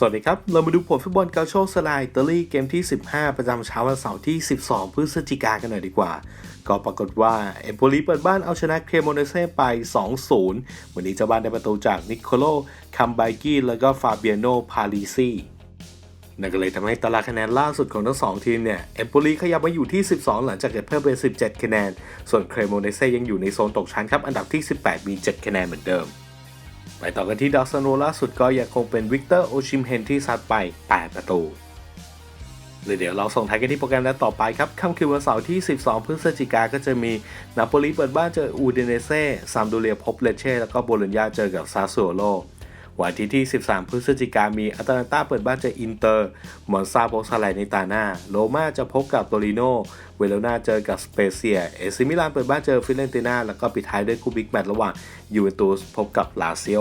สวัสดีครับ เรามาดูผลฟุตบอลเกาโชสลายอิตาลีเกมที่ 15 ประจำเช้าวันเสาร์ที่ 12 พฤศจิกากันหน่อยดีกว่า ก็ปรากฏว่า เอมโปลีเปิดบ้านเอาชนะเครโมเนเซ่ไป 2-0 วันนี้เจ้าบ้านได้ประตูจากนิโคโลคัมไบกี้แล้วก็ฟาเบียโน พาลิซีนั่นก็เลยทำให้ตารางคะแนนล่าสุดของทั้งสองทีมเนี่ยเอมโปลีขยับมาอยู่ที่ 12 หลังจากเก็บเพิ่มเป็น 17 คะแนน ส่วนเครโมเนเซ่ยังอยู่ในโซนตกชั้นครับอันดับที่ 18 มี 7 คะแนนเหมือนเดิม ไปต่อกันที่ดาวซันโนล่าสุดก็ยังคงเป็นวิกเตอร์โอชิมเฮนที่ซัดไป 8 ประตูเลยเดี๋ยวเราส่งท้ายกันที่โปรแกรมนัดต่อไปครับค่ำคืนวันเสาร์ที่ 12 พฤศจิกาก็จะมีนาโปลีเปิดบ้านเจออูเดเนเซ่ซามดูเรียพบเลเช่แล้วก็โบโลญญาเจอกับซาสโซโล วันที่ที่ 13 พฤศจิกามีอัตแลนตาเปิดบ้านเจออินเตอร์ มอนซาพบซาไลในตาหน้า โรม่าจะพบกับโตริโน เวโรนาเจอกับสเปเซีย เอซิมิลานเปิดบ้านเจอฟิเรนติน่า แล้วก็ปิดท้ายด้วยคู่บิ๊กแมตช์ระหว่างยูเวนตุสพบกับลาซิโอ